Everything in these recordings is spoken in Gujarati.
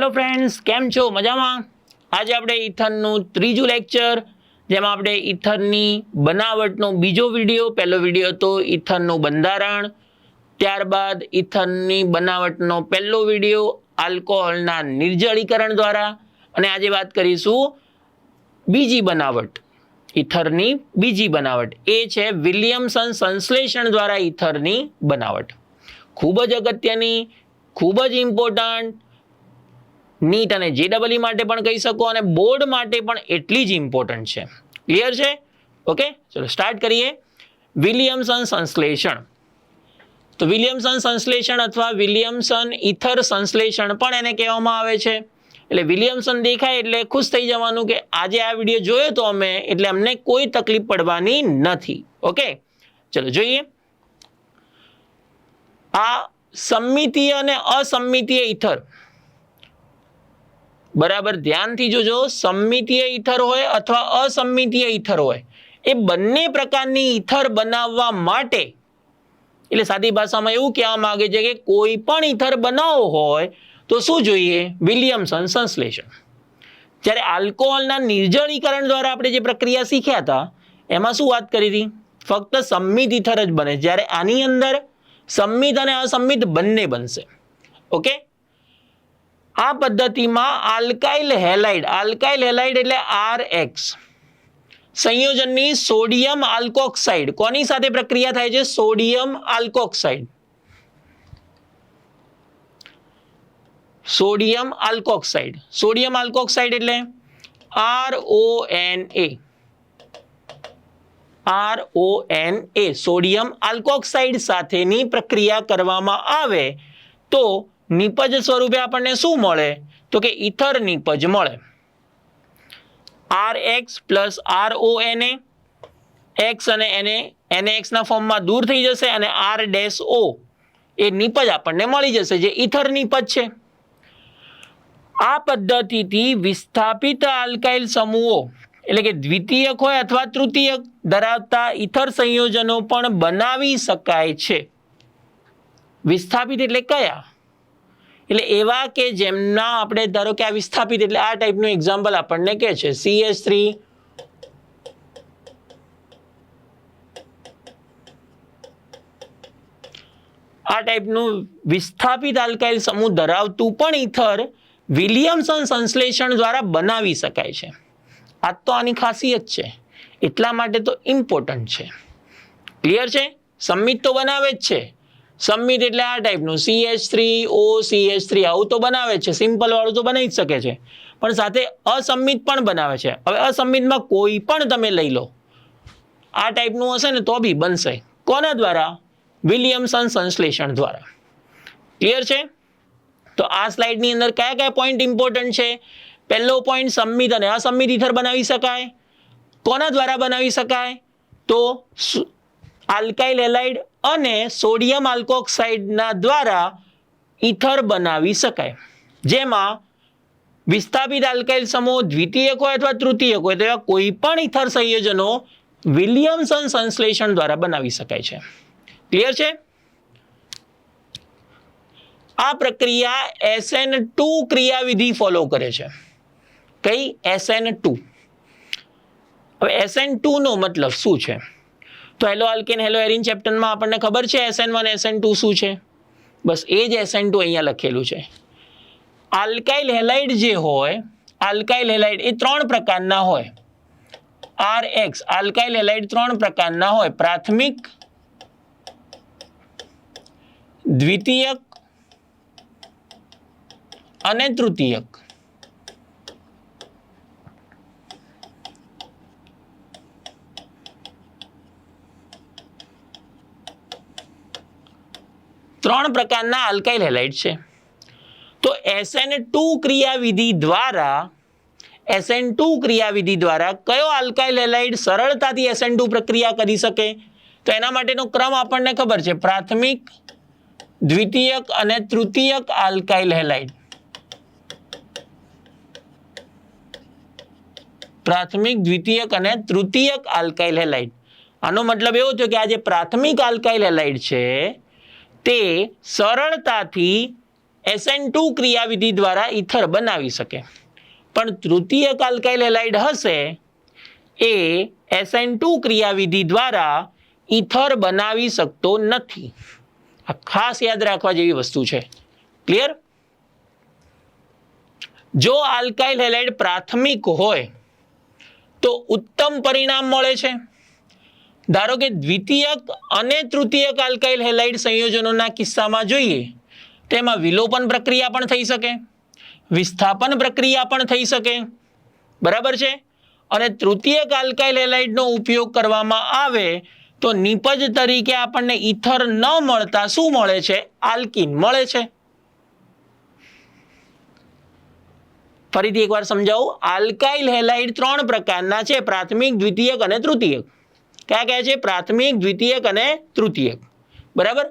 હેલો ફ્રેન્ડ્સ કેમ છો? મજામાં? આજે આપણે ઇથરનું ત્રીજું લેક્ચર જેમાં આપણે ઇથરની બનાવટનો બીજો વીડિયો પહેલો વીડિયો હતો ઇથરનું બંધારણ. ત્યારબાદ ઇથરની બનાવટનો પહેલો વીડિયો આલ્કોહોલના નિર્જળીકરણ દ્વારા. અને આજે વાત કરીશું બીજી બનાવટ ઇથરની બીજી બનાવટ. એ છે વિલિયમસન સંશ્લેષણ દ્વારા ઇથરની બનાવટ. ખૂબ જ અગત્યની, ખૂબ જ ઇમ્પોર્ટન્ટ નીટ અને જેડબલઈ માટે પણ કહી શકો અને બોર્ડ માટે પણ એટલી જ ઇમ્પોર્ટન્ટ છે. ક્લિયર છે? ઓકે ચલો સ્ટાર્ટ કરીએ. વિલિયમસન સંશ્લેષણ. તો વિલિયમસન સંશ્લેષણ અથવા વિલિયમસન ઇથર સંશ્લેષણ પણ એને કહેવામાં આવે છે. એટલે વિલિયમસન દેખાય એટલે ખુશ થઈ જવાનું કે આજે આ વીડિયો જોયો તો અમે, એટલે અમને કોઈ તકલીફ પડવાની નથી. ઓકે ચલો જોઈએ. આ સંમિતીય અને અસંમિતીય ઇથર બરાબર? ધ્યાનથી જોજો, સંમિતીય ઈથર હોય અથવા અસંમિતીય ઇથર હોય. એ બંને પ્રકારની ઈથર બનાવવા માટે, એટલે સાદી ભાષામાં એવું કહેવા માંગે છે કે કોઈ પણ ઈથર બનાવવો હોય, તો શું જોઈએ? વિલિયમસન સંશ્લેષણ. જ્યારે આલ્કોહોલના નિર્જળીકરણ દ્વારા આપણે જે પ્રક્રિયા શીખ્યા હતા, એમાં શું વાત કરી હતી? ફક્ત સંમિત ઈથર જ બને. જ્યારે આની અંદર સંમિત અને અસંમિત બંને બનશે. ઓકે? આ પદ્ધતિમાં આલ્કાઇલ હેલાઇડ આલ્કાઇલ હેલાઇડ એટલે આર એક્સ સંયોજનની સોડિયમ આલ્કોક્સાઇડ. કોની સાથે પ્રક્રિયા થાય છે? Sodium alkoxide. Sodium alkoxide. Sodium alkoxide એટલે? R O N A R O N A sodium alkoxide સાથેની પ્રક્રિયા કરવામાં આવે તો નિપજ સ્વરૂપે આપણને શું મળે? તો કે ઇથર નિપજ મળે. R X plus R O એને એક્સ અને એને એને એક્સના ફોર્મમાં દૂર થઈ જશે અને આર ડેશ ઓ એ નિપજ આપણને મળી જશે, જે ઇથર નિપજ છે. આ પદ્ધતિથી વિસ્થાપિત આલ્કાઇલ સમૂહો, એટલે કે દ્વિતીયક હોય અથવા તૃતીયક, ધરાવતા ઇથર સંયોજનો પણ બનાવી શકાય છે. વિસ્થાપિત એટલે કયા? એટલે એવા કે જેમના આપણે ધારો કે આ વિસ્થાપિત, એટલે આ ટાઈપનું એક્ઝામ્પલ આપણને કહે છે. સીએસ થ્રી આ ટાઈપનું વિસ્થાપિત આલ્કાઇલ સમૂહ ધરાવતું પણ ઇથર વિલિયમસન સંશ્લેષણ દ્વારા બનાવી શકાય છે. આ તો આની ખાસિયત છે. એટલા માટે તો ઇમ્પોર્ટન્ટ છે. ક્લિયર છે? સંમિત તો બનાવે જ છે. સંમિત એટલે આ ટાઈપનું C H three O C H three આવું તો બનાવે છે. સિમ્પલ વાળું તો બનાવી જ શકે છે. પણ સાથે અસંમિત પણ બનાવે છે. હવે અસંમિતમાં કોઈ પણ તમે લઈ લો. આ ટાઈપનું હશે ને તો બી બનશે. કોના દ્વારા? વિલિયમસન સંશ્લેષણ દ્વારા. ક્લિયર છે? તો આ સ્લાઇડની અંદર કયા કયા પોઈન્ટ ઇમ્પોર્ટન્ટ છે? પહેલો પોઈન્ટ સંમિત અને અસંમિત ઇથર બનાવી શકાય. કોના દ્વારા બનાવી શકાય? તો આલ્કાઇલ એલાઇડ અને સોડિયમ આલ્કોક્સાઇડના દ્વારા ઇથર બનાવી શકાય. જેમાં વિસ્થાપિત આલ્કાઇલ સમૂહ દ્વિતીયક અથવા તૃતીયક તેવા કોઈ પણ ઇથર સંયોજનો વિલિયમસન સંશ્લેષણ દ્વારા બનાવી શકાય છે. ક્લિયર છે? આ પ્રક્રિયા એસએન ટુ ક્રિયાવિધિ ફોલો કરે છે. કઈ? SN two. હવે એસએન ટુ નો મતલબ શું છે? તો હેલો આલ્કેન હેલો એરિન ચેપ્ટરમાં આપણને ખબર છે એસએન વન, એસએન ટુ શું છે? બસ એ જ એસએન ટુ અહીંયા લખેલું છે. આલ્કાઇલ હેલાઇડ જે હોય, આલ્કાઇલ હેલાઇડ એ ત્રણ પ્રકારના હોય. આર એક્સ આલ્કાઇલ હેલાઇડ ત્રણ પ્રકારના હોય. પ્રાથમિક, દ્વિતીયક અને તૃતીયક. ત્રણ પ્રકારના આલ્કાઇલ હેલાઇડ છે. તો એસએન ટુ ક્રિયાવિધિ દ્વારા એસએન ટુ ક્રિયાવિધિ દ્વારા કયો આલ્કાઇલ હેલાઇડ સરળતાથી એસએન ટુ પ્રક્રિયા કરી શકે? તો એના માટેનો ક્રમ આપણને ખબર છે. પ્રાથમિક, દ્વિતીયક અને તૃતીયક આલ્કાઇલ હેલાઇડ પ્રાથમિક, દ્વિતીયક અને તૃતીયક આલ્કાઇલ હેલાઇડ આનો મતલબ એવો થયો કે આ જે પ્રાથમિક આલ્કાઇલ હેલાઇડ છે તે સરળતાથી એસએન ટુ ક્રિયાવિધિ દ્વારા ઇથર બનાવી શકે. પણ તૃતીયક આલ્કાઇલ એલાઇડ હશે, એ એસએન ટુ ક્રિયાવિધિ દ્વારા ઇથર બનાવી શકતો નથી. આ ખાસ યાદ રાખવા જેવી વસ્તુ છે. ક્લિયર જો આલ્કાઇલ હેલાઇડ પ્રાથમિક હોય, તો ઉત્તમ પરિણામ મળે છે. ધારો કે દ્વિતીયક અને તૃતીયક આલ્કાઇલ હેલાઇડ સંયોજનોના કિસ્સામાં જોઈએ, તેમાં વિલોપન પ્રક્રિયા પણ થઈ શકે, વિસ્થાપન પ્રક્રિયા પણ થઈ શકે. બરાબર છે? અને તૃતીયક આલ્કાઇલ હેલાઇડનો ઉપયોગ કરવામાં આવે તો નિપજ તરીકે આપણને ઇથર ન મળતા શું મળે છે? આલ્કિન મળે છે. ફરીથી એકવાર સમજાવું. આલ્કાઇલ હેલાઇડ ત્રણ પ્રકારના છે, પ્રાથમિક, દ્વિતીયક અને તૃતીયક. કયા કયા છે? પ્રાથમિક, દ્વિતીયક અને તૃતીયક. બરાબર?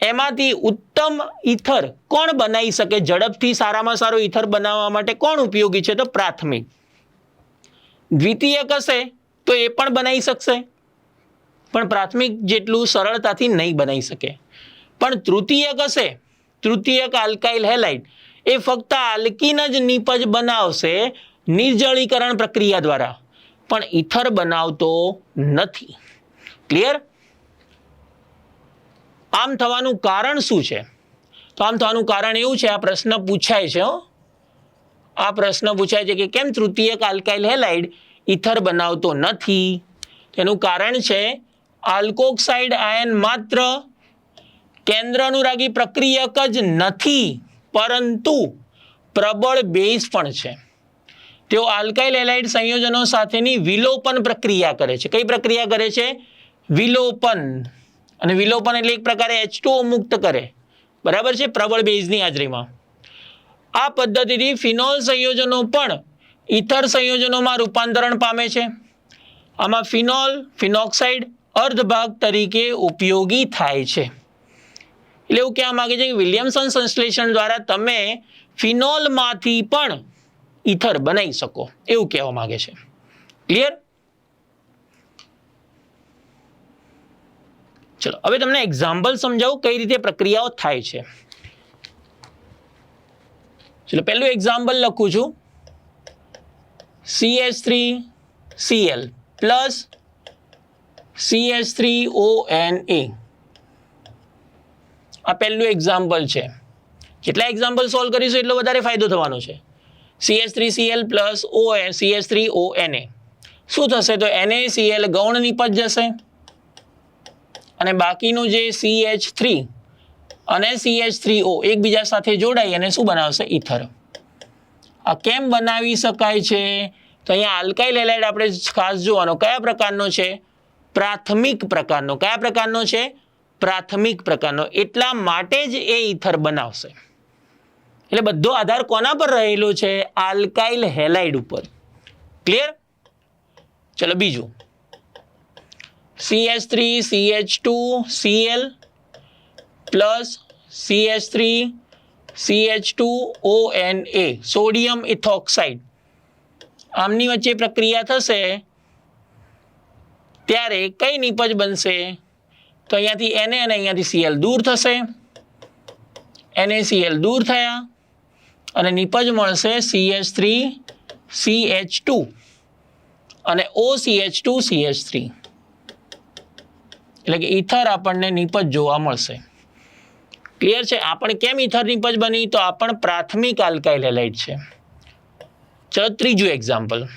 એમાંથી ઉત્તમ ઇથર કોણ બનાવી શકે? ઝડપથી સારામાં સારો ઇથર બનાવવા માટે કોણ ઉપયોગી છે? તો પ્રાથમિક. દ્વિતીયક હશે તો એ પણ બનાવી શકશે. પણ પ્રાથમિક જેટલું સરળતાથી નહીં બનાવી શકે. પણ તૃતીયક હશે, તૃતીયક આલ્કાઇલ હેલાઇટ એ ફક્ત આલ્કીન જ નીપજ બનાવશે નિર્જળીકરણ પ્રક્રિયા દ્વારા. પણ ઇથર બનાવતો નથી. ક્લિયર આમ થવાનું કારણ શું છે? તો આમ થવાનું કારણ એવું છે, આ પ્રશ્ન પૂછાય છે આ પ્રશ્ન પૂછાય છે કે કેમ તૃતીયક આલ્કાઇલ હેલાઇડ ઇથર બનાવતો નથી? તેનું કારણ છે, આલ્કોક્સાઇડ આયન માત્ર કેન્દ્ર અનુરાગી પ્રક્રિયક જ નથી, પરંતુ પ્રબળ બેઝ પણ છે. તેઓ આલ્કાઇલ એલાઇડ સંયોજનો સાથેની વિલોપન પ્રક્રિયા કરે છે. કઈ પ્રક્રિયા કરે છે? વિલોપન. અને વિલોપન એટલે એક પ્રકારે એચ મુક્ત કરે. બરાબર છે? પ્રબળ બેઝની હાજરીમાં. આ પદ્ધતિથી ફિનોલ સંયોજનો પણ ઇથર સંયોજનોમાં રૂપાંતરણ પામે છે. આમાં ફિનોલ, ફિનોક્સાઇડ, અર્ધભાગ તરીકે ઉપયોગી થાય છે. એટલે એવું કહેવા માંગે છે કે વિલિયમસન સંશ્લેષણ દ્વારા તમે ફિનોલમાંથી પણ ઇથર બનાવી શકો, એવું કહેવા માંગે છે. ક્લિયર ચલો, હવે તમને એક્ઝામ્પલ સમજાવું કઈ રીતે પ્રક્રિયાઓ થાય છે. ચલો, પહેલું એક્ઝામ્પલ લખું છું. C H three CL plus C H three O N A આ પહેલું એક્ઝામ્પલ છે. જેટલા એક્ઝામ્પલ સોલ્વ કરીશું? એટલો વધારે ફાયદો થવાનો છે. C H three CL plus O A C H three O N શું થશે તો એને સીએલ ગૌણ નિપજ જશે. અને બાકીનું જે સી એચ થ્રી અને સી એચ થ્રી ઓ એકબીજા સાથે જોડાઈ અને શું બનાવશે? ઇથર આ કેમ બનાવી શકાય છે? તો અહીંયા આલ્કાઇલ એલાઇડ આપણે ખાસ જોવાનો કયા પ્રકારનો છે? પ્રાથમિક પ્રકારનો. કયા પ્રકારનો છે? પ્રાથમિક પ્રકારનો. એટલા માટે જ એ ઇથર બનાવશે. એટલે બધો આધાર કોના પર રહેલો છે? આલ્કાઇલ હેલાઇડ ઉપર. ક્લિયર ચલો બીજું. CH three CH two CL plus C H three CH two O N A sodium ethoxide આમની વચ્ચે પ્રક્રિયા થશે ત્યારે કઈ નિપજ બનશે? તો અહીંયાથી એને અને અહીંયાથી સીએલ દૂર થશે. એને સીએલ દૂર થયા. અને નિપજ મળશે C H three C H two અને O C H two C H three એટલે કે ઇથર આપણને નિપજ જોવા મળશે. ક્લિયર છે? આપણે કેમ ઇથર નિપજ બની? તો આ પણ પ્રાથમિક આલ્કાઇલ હેલાઇટ છે. ચલો ત્રીજું example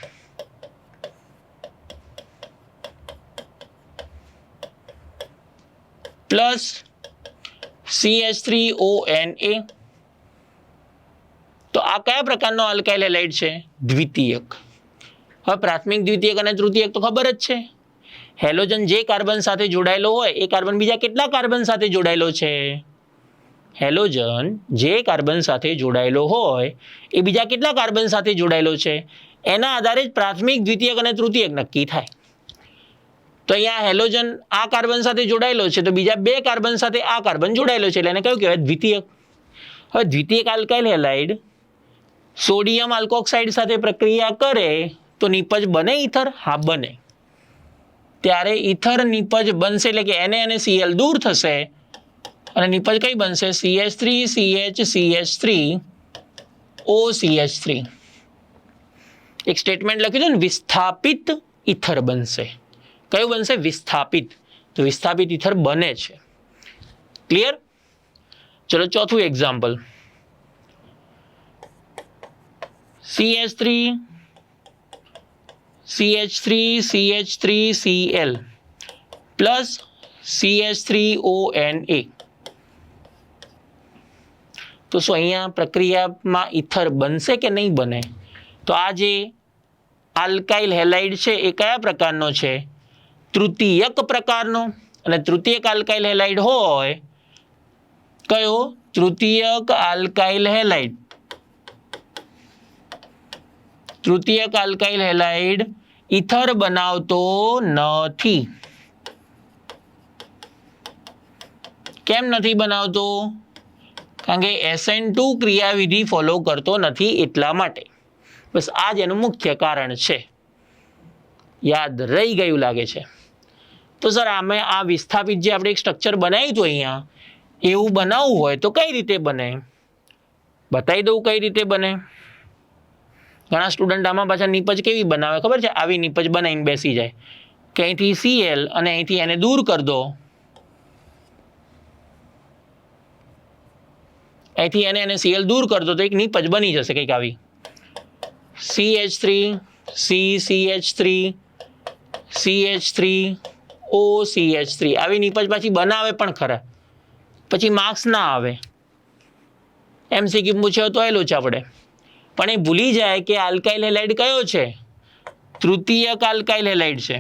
plus C H three O N A તો આ કયા પ્રકારનો આલ્કાઇલ છે? દ્વિતીયક. હવે પ્રાથમિક, દ્વિતીયક અને તૃતીયક તો ખબર જ છે. હેલોજન જે કાર્બન સાથે જોડાયેલો હોય, એ કાર્બન બીજા કેટલા કાર્બન સાથે જોડાયેલો છે? હેલોજન જે કાર્બન સાથે જોડાયેલો હોય, એ બીજા કેટલા કાર્બન સાથે જોડાયેલો છે? એના આધારે જ પ્રાથમિક, દ્વિતીયક અને તૃતીયક નક્કી થાય. તો અહીંયા હેલોજન આ કાર્બન સાથે જોડાયેલો છે, તો બીજા બે કાર્બન સાથે આ કાર્બન જોડાયેલો છે, એટલે એને કયું કહેવાય? દ્વિતીયક. હવે દ્વિતીયક આલ્કાઇલ હેલાઇડ સોડિયમ આલ્કોક્સાઇડ સાથે પ્રક્રિયા કરે તો નિપજ બને ઇથર હા, બને. ત્યારે ઇથર નિપજ બનશે એટલે કે એને અને સીએલ દૂર થશે. અને નિપજ કઈ બનશે? CH three CH CH three O CH three એક સ્ટેટમેન્ટ લખ્યું છે ને, વિસ્થાપિત ઇથર બનશે. કયું બનશે? વિસ્થાપિત. તો વિસ્થાપિત ઇથર બને છે. ક્લિયર ચલો ચોથું example CH three CH three CH three CL plus CH three O N A તો શું અહીંયા પ્રક્રિયામાં ઇથર બનશે કે નહીં બને? તો આ જે આલ્કાઇલ હેલાઇડ છે, એ કયા પ્રકારનો છે? તૃતીયક પ્રકારનો. અને તૃતીયક આલ્કાઇલ હેલાઇડ હોય, કયો? તૃતીયક આલ્કાઇલ હેલાઇડ. તૃતીયક આલ્કાઇલ હેલાઇડ ઇથર બનાવતો નથી. કેમ નથી બનાવતો? કારણ કે એસએન ટુ ક્રિયાવિધિ ફોલો કરતો નથી એટલા માટે. બસ આ જ એનું મુખ્ય કારણ છે. યાદ રહી ગયું લાગે છે. તો સર, આમે આ વિસ્થાપિત જે આપણે એક સ્ટ્રક્ચર બનાવ્યું હતું અહીંયા, એવું બનાવવું હોય તો કઈ રીતે બને? બતાવી દઉં કઈ રીતે બને? ઘણા સ્ટુડન્ટ આમાં પાછા નીપજ કેવી બનાવે? ખબર છે? આવી નીપજ બનાવીને બેસી જાય. કે અહીંથી સીએલ અને અહીંથી એને દૂર કરી દો. અહીંથી એને એને સીએલ દૂર કરી દો તો એક નીપજ બની જશે કંઈક આવી. C H three C C H three C H three O C H three આવી નીપજ પાછી બનાવે પણ ખરા. પછી માર્ક્સ ના આવે. એમસીક્યુ પૂછ્યો તો એ લોચા પડે. પણ એ ભૂલી જાય કે આલ્કાઇલ હેલાઇડ કયો છે? તૃતીયક આલ્કાઇલ હેલાઇડ છે.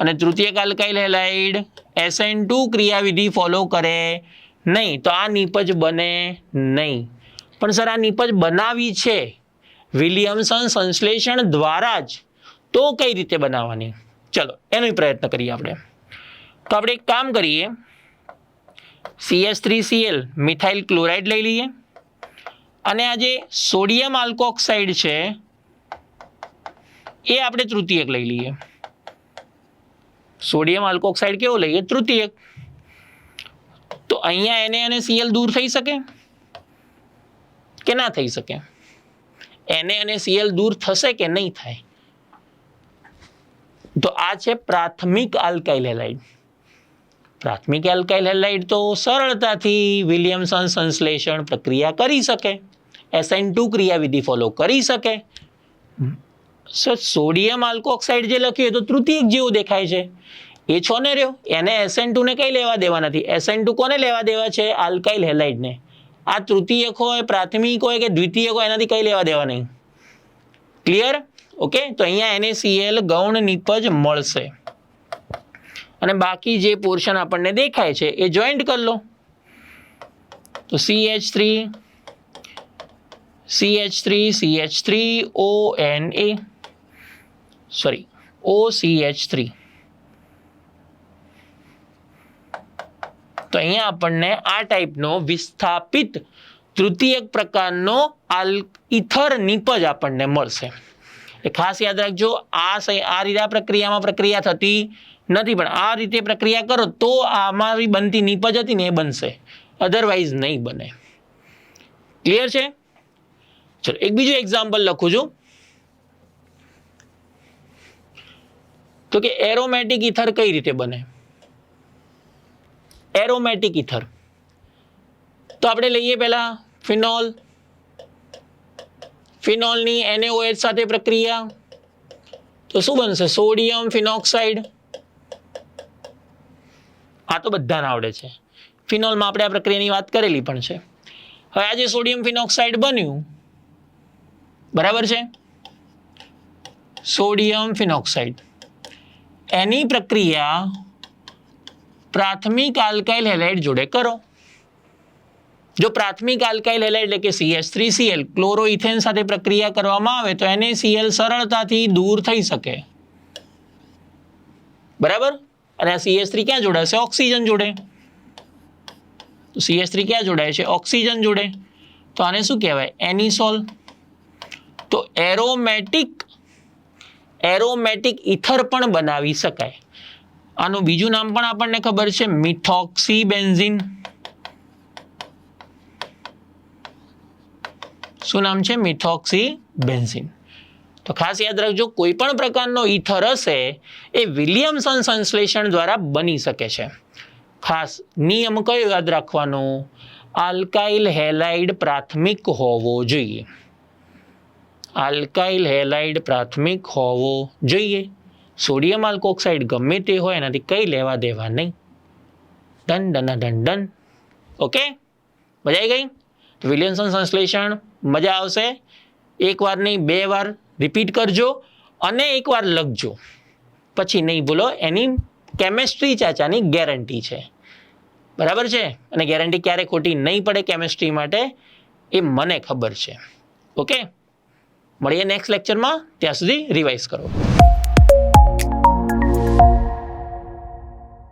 અને તૃતીયક આલ્કાઇલ હેલાઇડ એસએન ટુ ક્રિયાવિધિ ફોલો કરે નહીં. તો આ નીપજ બને નહીં. પણ સર, આ નીપજ બનાવી છે વિલિયમસન સંશ્લેષણ દ્વારા જ. તો કઈ રીતે બનાવવાની? ચલો, એનો પ્રયત્ન કરીએ આપણે. તો આપણે એક કામ કરીએ. CS three CL methyl chloride લઈ લઈએ. અને આ જે સોડિયમ આલ્કોક્સાઇડ છે, એ આપણે તૃતીયક લઈ લઈએ. સોડિયમ આલ્કોક્સાઇડ કેવો લઈએ? તૃતીયક. તો અહીંયા એને અને સીએલ દૂર થઈ શકે કે ના થઈ શકે? એને અને સીએલ દૂર થશે કે નહીં થાય? તો આ છે પ્રાથમિક આલ્કાઇલ હેલાઇડ. પ્રાથમિક હેલાઇડ તો સરળતાથી વિલિયમસન સંશ્લેષણ પ્રક્રિયા કરી શકે. એસએન ટુ ક્રિયાવિધિ ફોલો કરી શકે. સર સોડિયમ આલ્કોક્સાઇડ જે લખ્યું એ તો તૃતીયક જેવું દેખાય છે. એ છો ને રહ્યો? એને એસએન ટુને કંઈ લેવા દેવા નથી? એસએન ટુ કોને લેવા દેવા છે? આલ્કાઇલ હેલાઇડને આ તૃતીયક હોય પ્રાથમિક હોય કે દ્વિતીયક હોય એનાથી કંઈ લેવા દેવા નહીં. ક્લિયર ઓકે તો અહીંયા એને સીએલ ગૌણ નિપજ મળશે. અને બાકી જે પોર્શન આપણને દેખાય છે એ જોઈન્ટ કરી લો. તો C H three C H three C H three O N A sorry O C H three તો અહીંયા આપણને આ ટાઈપનો વિસ્થાપિત તૃતીયક પ્રકારનો આલ, ઇથર નિપજ આપણને મળશે. એટલે ખાસ યાદ રાખજો, આ આ રીતે આ પ્રક્રિયામાં પ્રક્રિયા થતી નથી, પણ આ રીતે પ્રક્રિયા કરો તો આમાં બનતી નિપજ હતી ને એ બનશે. અધરવાઇઝ નહીં બને. ક્લિયર છે? ચલો, એક બીજું એક્ઝામ્પલ લખું છું. તો કે એરોમેટિક ઇથર કઈ રીતે બને? એરોમેટિક ઇથર તો આપણે લઈએ પહેલા ફિનોલ. ફિનોલની એનએઓએચ સાથે પ્રક્રિયા. તો શું બનશે? Sodium phenoxide. આ તો બધાને આવડે છે. ફિનોલમાં આપણે આ પ્રક્રિયાની વાત કરેલી પણ છે. હવે આ જે સોડિયમ ફિનોક્સાઇડ બન્યું બરાબર છે? Sodium phenoxide. એની પ્રક્રિયા પ્રાથમિક આલ્કાઇલ હેલાઇડ જોડે કરો. જો પ્રાથમિક આલ્કાઇલ હેલાઇડ એટલે કે સીએસ થ્રી સીએલ ક્લોરોઇથેન સાથે પ્રક્રિયા કરવામાં આવે તો એને સીએલ સરળતાથી દૂર થઈ શકે. બરાબર? અને આ સીએસ થ્રી ક્યાં જોડાશે ઓક્સિજન જોડે. તો સીએચ થ્રી ક્યાં જોડાય છે? ઓક્સિજન જોડે. તો આને શું કહેવાય? એનિસોલ. તો એરોમેટિક એરોમેટિક ઇથર પણ બનાવી શકાય. આનું બીજું નામ પણ આપણને ખબર છે મિથોક્સી બેન્ઝિન શું નામ છે? મિથોક્સી બેન્ઝિન તો ખાસ યાદ રાખજો, કોઈ પણ પ્રકારનો ઇથર હશે, એ વિલિયમસન સંશ્લેષણ દ્વારા બની શકે છે. ખાસ નિયમ કયો યાદ રાખવાનો? આલ્કાઇલ હેલાઇડ પ્રાથમિક હોવો જોઈએ. આલ્કાઇલ હેલાઇડ પ્રાથમિક હોવો જોઈએ. સોડિયમ આલ્કોક્સાઇડ ગમે તે હોય એનાથી કંઈ લેવા દેવા નહીં. Done done done done okay? મજા આવી ગઈ? વિલિયમસન સંશ્લેષણ. મજા આવશે. એક વાર નહીં, બે વાર રિપીટ કરજો અને એકવાર લખજો. પછી નહીં ભૂલો, એની કેમેસ્ટ્રી ચાચાની ગેરંટી છે. બરાબર છે? અને ગેરંટી ક્યારે ખોટી નહીં પડે કેમેસ્ટ્રી માટે, એ મને ખબર છે. ઓકે? મળીએ નેક્સ્ટ લેક્ચરમાં ત્યાં સુધી રિવાઇઝ કરો.